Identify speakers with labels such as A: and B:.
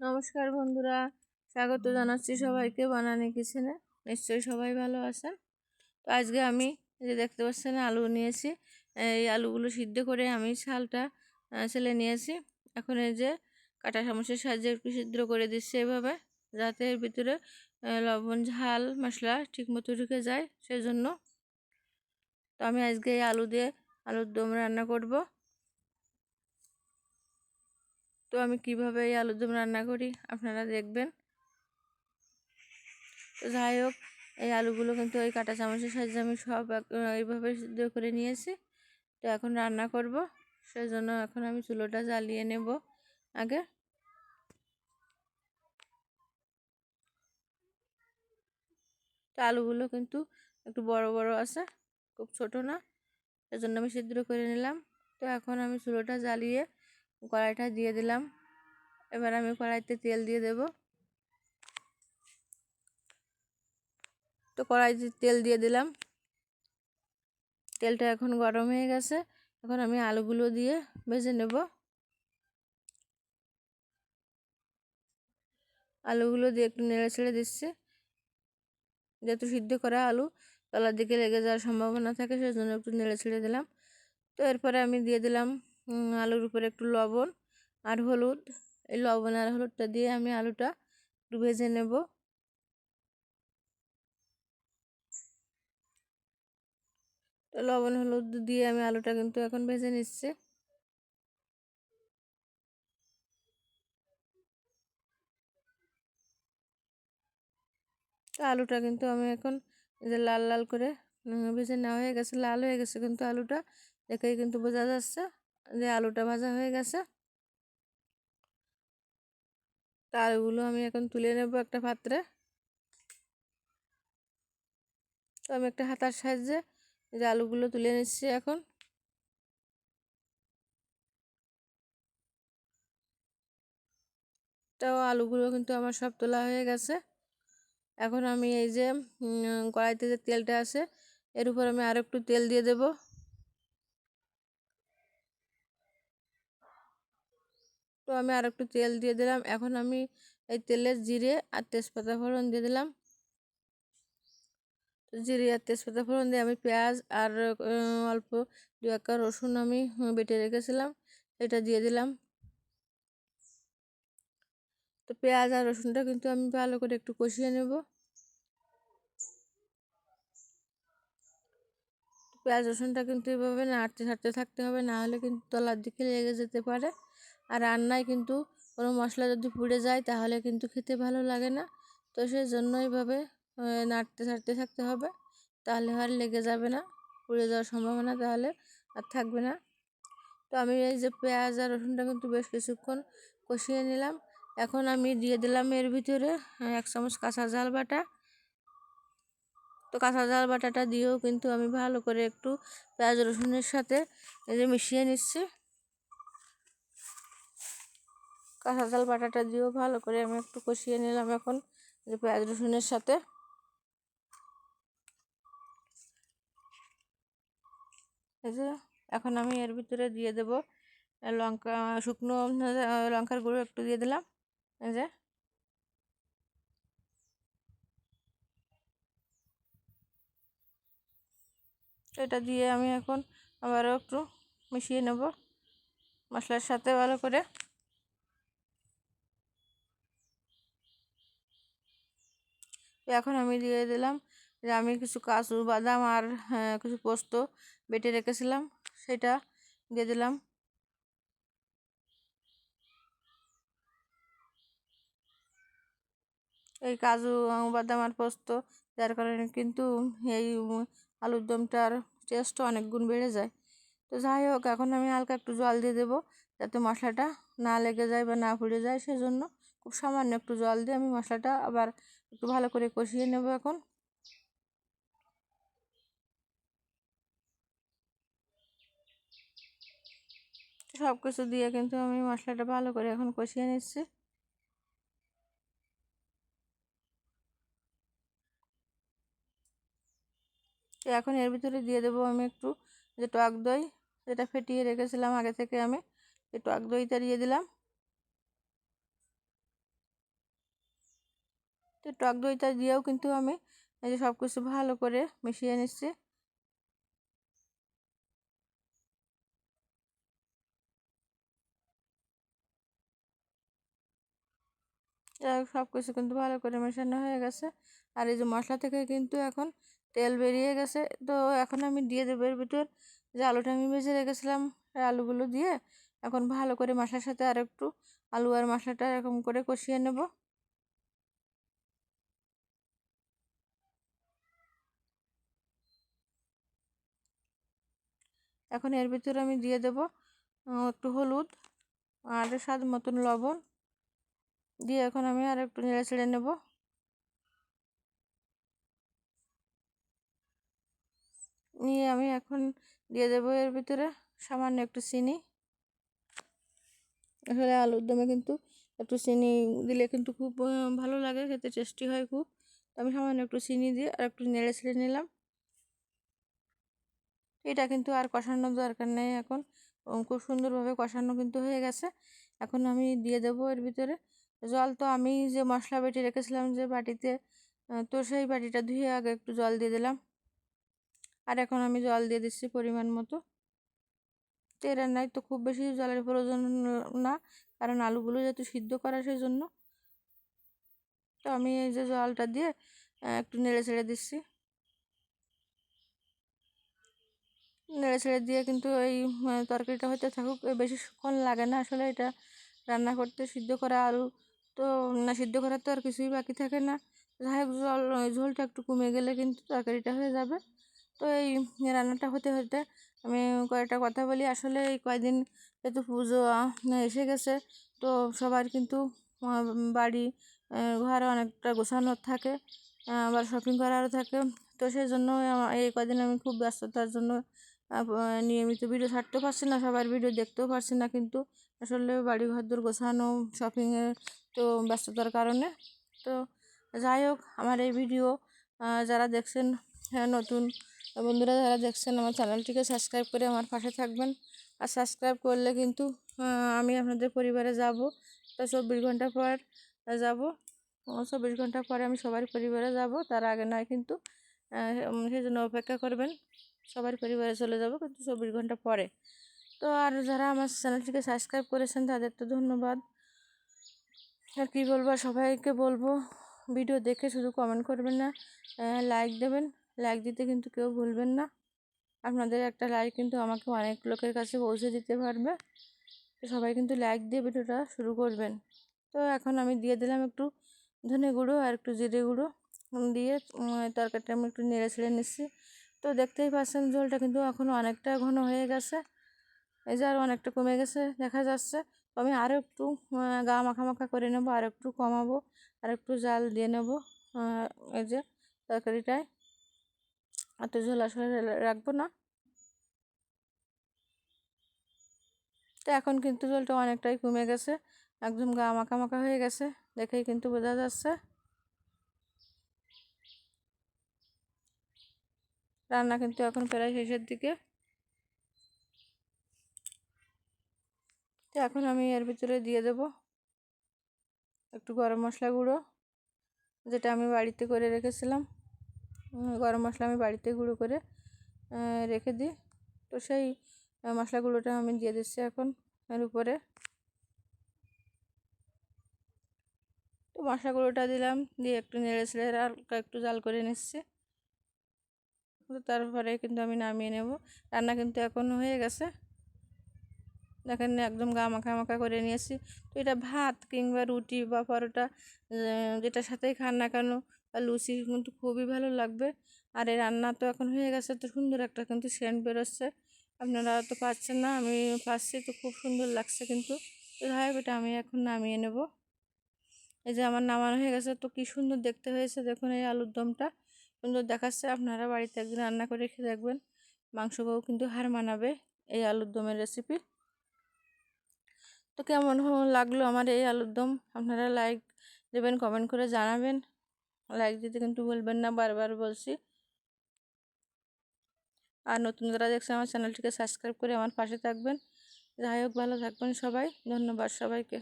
A: নমস্কার বন্ধুরা। স্বাগত জানাচ্ছি সবাইকে বানানি কিচেনে। নিশ্চয়ই সবাই ভালো আছেন। তো আজকে আমি যে দেখতে পাচ্ছেন আলু নিয়েছি। এই আলুগুলো সিদ্ধ করে আমি ছালটা ছেলে নিয়েছি। এখন এই যে কাটা চামচের সাহায্যে একটু সিদ্ধ করে দিচ্ছি এভাবে যাতে এর ভিতরে লবণ ঝাল মশলা ঠিকমতো ঢুকে যায় সেজন্য। তো আমি আজকে এই আলু দিয়ে আলুর দম রান্না করব। তো আমি কীভাবে এই আলুর দম রান্না করি আপনারা দেখবেন। তো যাই হোক, এই আলুগুলো কিন্তু ওই কাঁটা চামচের সাহায্যে আমি সব এইভাবে সিদ্ধ করে নিয়েছি। তো এখন রান্না করব সেই জন্য এখন আমি চুলোটা জ্বালিয়ে নেব আগে। তো আলুগুলো কিন্তু একটু বড় বড় আছে, খুব ছোট না, সেজন্য আমি সিদ্ধ করে নিলাম। তো এখন আমি চুলোটা জ্বালিয়ে কড়াইটা দিয়ে দিলাম। এবার আমি কড়াইতে তেল দিয়ে দেব। তো কড়াইতে তেল দিয়ে দিলাম, তেলটা এখন গরম হয়ে গেছে। এখন আমি আলুগুলো দিয়ে ভেজে নেব। আলুগুলো দিয়ে একটু নেড়ে ছেড়ে দিচ্ছি। যেহেতু সিদ্ধ করা আলু, তলার দিকে লেগে যাওয়ার সম্ভাবনা থাকে, সেজন্য একটু নেড়ে ছেড়ে দিলাম। তো এরপরে আমি দিয়ে দিলাম আলুর উপরে একটু লবণ আর হলুদ। এই লবণ আর হলুদটা দিয়ে আমি আলুটা একটু ভেজে নেব। লবণ, হলুদ দিয়ে আমি আলুটা কিন্তু এখন ভেজে নিচ্ছে। আলুটা কিন্তু আমি এখন যে লাল লাল করে ভেজে নেওয়া হয়ে গেছে, লাল হয়ে গেছে কিন্তু আলুটা। দেখেই কিন্তু বোঝা যাচ্ছে। যে আলুটা ভাজা হয়ে গেছে। তারগুলো আমি এখন তুলে নেব একটা পাত্রে। তো আমি একটা হাতার সাহায্যে যে আলুগুলো তুলে নিচ্ছি এখন। তাও আলুগুলো কিন্তু আমার সব তোলা হয়ে গেছে। এখন আমি এই যে কড়াইতে যে তেলটা আছে, এর উপর আমি আরও একটু তেল দিয়ে দেব। তো আমি আর একটু তেল দিয়ে দিলাম। এখন আমি এই তেলে জিরে আর তেজপাতা ফোড়ন দিয়ে দিলাম। জিরে আর তেজপাতা ফোড়ন দিয়ে আমি পেঁয়াজ আর অল্প দু একটা রসুন আমি বেটে রেখেছিলাম। এটা দিয়ে দিলাম। তো পেঁয়াজ আর রসুনটা কিন্তু আমি ভালো করে একটু কষিয়ে নেব। পেঁয়াজ রসুনটা কিন্তু এভাবে নাড়তে, ছাড়তে থাকতে হবে, না হলে কিন্তু তলার দিকে লেগে যেতে পারে। আর রান্নায় কিন্তু কোনো মশলা যদি পুড়ে যায় তাহলে কিন্তু খেতে ভালো লাগে না। তো সেই জন্য এইভাবে নাড়তে ছাড়তে থাকতে হবে। তাহলে আর লেগে যাবে না, পুড়ে যাওয়ার সম্ভাবনা তাহলে আর থাকবে না। তো আমি এই যে পেঁয়াজ আর রসুনটা কিন্তু বেশ কিছুক্ষণ কষিয়ে নিলাম। এখন আমি দিয়ে দিলাম এর ভিতরে এক চামচ কাঁচা জাল বাটা। তো কাঁচা জাল বাটাটা দিয়েও কিন্তু আমি ভালো করে একটু পেঁয়াজ রসুনের সাথে এই যে মিশিয়ে নিচ্ছি। কাঁচা জাল বাটাটা দিয়েও ভালো করে আমি একটু কষিয়ে নিলাম এখন যে পেঁয়াজ রসুনের সাথে। যে এখন আমি এর ভিতরে দিয়ে দেব লঙ্কা, শুকনো লঙ্কার গুঁড়ো একটু দিয়ে দিলাম, এই যে। এটা দিয়ে আমি এখন আবারও একটু মিশিয়ে নেব, মশলার সাথে ভালো করে। এখন আমি দিয়ে দিলাম। যে আমি কিছু কাজু বাদাম আর হ্যাঁ, কিছু পোস্ত বেটে রেখেছিলাম। সেটা দিয়ে দিলাম। এই কাজু বাদাম আর পোস্ত যার কারণে কিন্তু এই আলুর দমটার টেস্টও অনেক গুণ বেড়ে যায়। তো যাই হোক এখন আমি হালকা একটু জল দিয়ে দেবো যাতে মশলাটা না লেগে যায় বা না পুড়ে যায়। সেজন্য খুব সামান্য একটু জল দিয়ে আমি মশলাটা আবার একটু ভালো করে কষিয়ে নেব এখন। সব কিছু দিয়ে কিন্তু আমি মশলাটা ভালো করে এখন কষিয়ে নিচ্ছি। এখন এর ভিতরে দিয়ে দেবো আমি একটু যে টক দই, যেটা ফেটিয়ে রেখেছিলাম আগে থেকে আমি, এই টক দইটা দিয়ে দিলাম। তো টক দইটা দিয়েও কিন্তু আমি এই যে সব কিছু ভালো করে মিশিয়ে নিচ্ছি। সব কিছু কিন্তু ভালো করে মেশানো হয়ে গেছে। আর এই যে মশলা থেকে কিন্তু এখন তেল বেরিয়ে গেছে। তো এখন আমি দিয়ে দেবো এর ভিতর যে আলুটা আমি ভেজে রেখেছিলাম আলুগুলো দিয়ে। এখন ভালো করে মশলার সাথে আর একটু আলু আর মশলাটা এরকম করে কষিয়ে নেব। এখন এর ভিতরে আমি দিয়ে দেব একটু হলুদ আর স্বাদ মতন লবণ। দিয়ে এখন আমি আর একটু নেড়ে ছেড়ে নেব। নিয়ে আমি এখন দিয়ে দেবো এর ভিতরে সামান্য একটু চিনি। আসলে আলুর দমে কিন্তু একটু চিনি দিলে কিন্তু খুব ভালো লাগে, খেতে টেস্টি হয় খুব। আমি সামান্য একটু চিনি দিয়ে আর একটু নেড়ে ছেড়ে নিলাম। এটা কিন্তু আর কষানোর দরকার নেই এখন। খুব সুন্দরভাবে কষানো কিন্তু হয়ে গেছে। এখন আমি দিয়ে দেবো এর ভিতরে। জল তো আমি যে মশলা বেটে রেখেছিলাম যে বাটিতে তো সেই বাটিটা ধুয়ে আগে একটু জল দিয়ে দিলাম। আর এখন আমি জল দিয়ে দিচ্ছি পরিমাণ মতো। তো এরা নাই তো খুব বেশি জলের প্রয়োজন না, কারণ আলুগুলো যেহেতু সিদ্ধ করা সেই জন্য তো আমি এই যে জলটা দিয়ে একটু নেড়ে ছেড়ে দিচ্ছি। নেড়ে ছেড়ে দিয়ে কিন্তু এই তরকারিটা হতে থাকুক বেশিক্ষণ লাগে না আসলে এটা রান্না করতে, সিদ্ধ করা আলু তো, না, সিদ্ধ করার তো আর কিছুই বাকি থাকে না। যাই হোক, জল ঝোলটা একটু কমে গেলে কিন্তু তরকারিটা হয়ে যাবে। তো এই রান্নাটা হতে হতে আমি কয়েকটা কথা বলি। আসলে এই কয়দিন যেহেতু পুজো এসে গেছে, তো সবার কিন্তু বাড়ি ঘরে অনেকটা গোছানো থাকে আবার শপিং করারও থাকে। তো সেই জন্য এই কদিন আমি খুব ব্যস্ততার জন্য নিয়মিত ভিডিও ছাড়তেও পারছি না সবার ভিডিও দেখতেও পারছি না কিন্তু আসলে বাড়ি ঘরদোর গোছানো শপিংয়ে তো ব্যস্ততার কারণে। তো যাই হোক আমার এই ভিডিও যারা দেখছেন হ্যাঁ, নতুন বন্ধুরা যারা দেখছেন আমার চ্যানেলটিকে সাবস্ক্রাইব করে আমার পাশে থাকবেন। আর সাবস্ক্রাইব করলে কিন্তু আমি আপনাদের পরিবারে যাব। তো চব্বিশ ঘণ্টা পর যাব। চব্বিশ ঘণ্টা পরে আমি সবার পরিবারে যাব। তার আগে নয় কিন্তু সেই জন্য অপেক্ষা করবেন। সবার পরিবারে চলে যাব, কিন্তু চব্বিশ ঘণ্টা পরে। তো আর যারা আমার চ্যানেলটিকে সাবস্ক্রাইব করেছেন, তাদের তো ধন্যবাদ। আর কী বলব সবাইকে বলব, ভিডিও দেখে শুধু কমেন্ট করবেন না লাইক দেবেন। লাইক দিতে কিন্তু কেউ ভুলবেন না। আপনাদের একটা লাইক কিন্তু আমাকে অনেক লোকের কাছে পৌঁছে দিতে পারবে। তো সবাই কিন্তু লাইক দিয়ে ভিডিওটা শুরু করবেন। তো এখন আমি দিয়ে দিলাম একটু ধনে গুঁড়ো আর একটু জিরে গুঁড়ো। দিয়ে তরকারিটা আমি একটু নেড়ে ছেড়ে নিচ্ছি। তো দেখতেই পাচ্ছেন ঝোলটা কিন্তু এখন অনেকটা ঘন হয়ে গেছে। এই যে আরও অনেকটা কমে গেছে, দেখা যাচ্ছে। আমি আরও একটু গা মাখা মাখা করে নেব, আর একটু কমাবো, আর একটু জাল দিয়ে নেব এই যে তরকারিটায়। এত ঝোল আসলে রাখব না। তো এখন কিন্তু ঝোলটা অনেকটাই কমে গেছে, একদম গা মাখা মাখা হয়ে গেছে, দেখেই কিন্তু বোঝা যাচ্ছে। রান্না কিন্তু এখন প্রায় শেষের দিকে। তো এখন আমি এর ভিতরে দিয়ে দেব একটু গরম মশলা গুঁড়ো, যেটা আমি বাড়িতে করে রেখেছিলাম। গরম মশলা আমি বাড়িতে গুঁড়ো করে রেখে দিই। তো সেই মশলা গুঁড়োটা আমি দিয়ে দিচ্ছি এখন এর উপরে। তো মশলা গুঁড়োটা দিলাম, দিয়ে একটু নেড়ে ছেড়ে হালকা একটু জাল করে নিচ্ছি। তারপরে কিন্তু আমি নামিয়ে নেব। রান্না কিন্তু এখন হয়ে গেছে। দেখেন একদম গা মাখা করে নিয়েছি। তো এটা ভাত কিংবা রুটি বা পরোটা যেটার সাথেই খান না কেন, বা লুচি কিন্তু খুবই ভালো লাগবে। আর এই রান্না তো এখন হয়ে গেছে, তো সুন্দর একটা কিন্তু সেন্ট বেরোচ্ছে। আপনারা তো পাচ্ছেন না, আমি পাচ্ছি, তো খুব সুন্দর লাগছে কিন্তু। হোক, এটা আমি এখন নামিয়ে নেব। এই যে আমার নামানো হয়ে গেছে, তো কি সুন্দর দেখতে হয়েছে, দেখুন এই আলুর দমটা। সুন্দর দেখাচ্ছে। আপনারা বাড়িতে একদিন রান্না করে রেখে দেখবেন। মাংস বউ কিন্তু হার মানাবে এই আলুর দমের রেসিপি তো কেমন লাগল আমার এই আলুর দম? আপনারা লাইক দেবেন কমেন্ট করে জানাবেন। লাইক দিতে কিন্তু বলবেন না, বারবার বলছি। আর নতুন যারা দেখছেন আমার চ্যানেলটিকে সাবস্ক্রাইব করে আমার পাশে থাকবেন। যাই হোক, ভালো থাকবেন সবাই। ধন্যবাদ সবাইকে।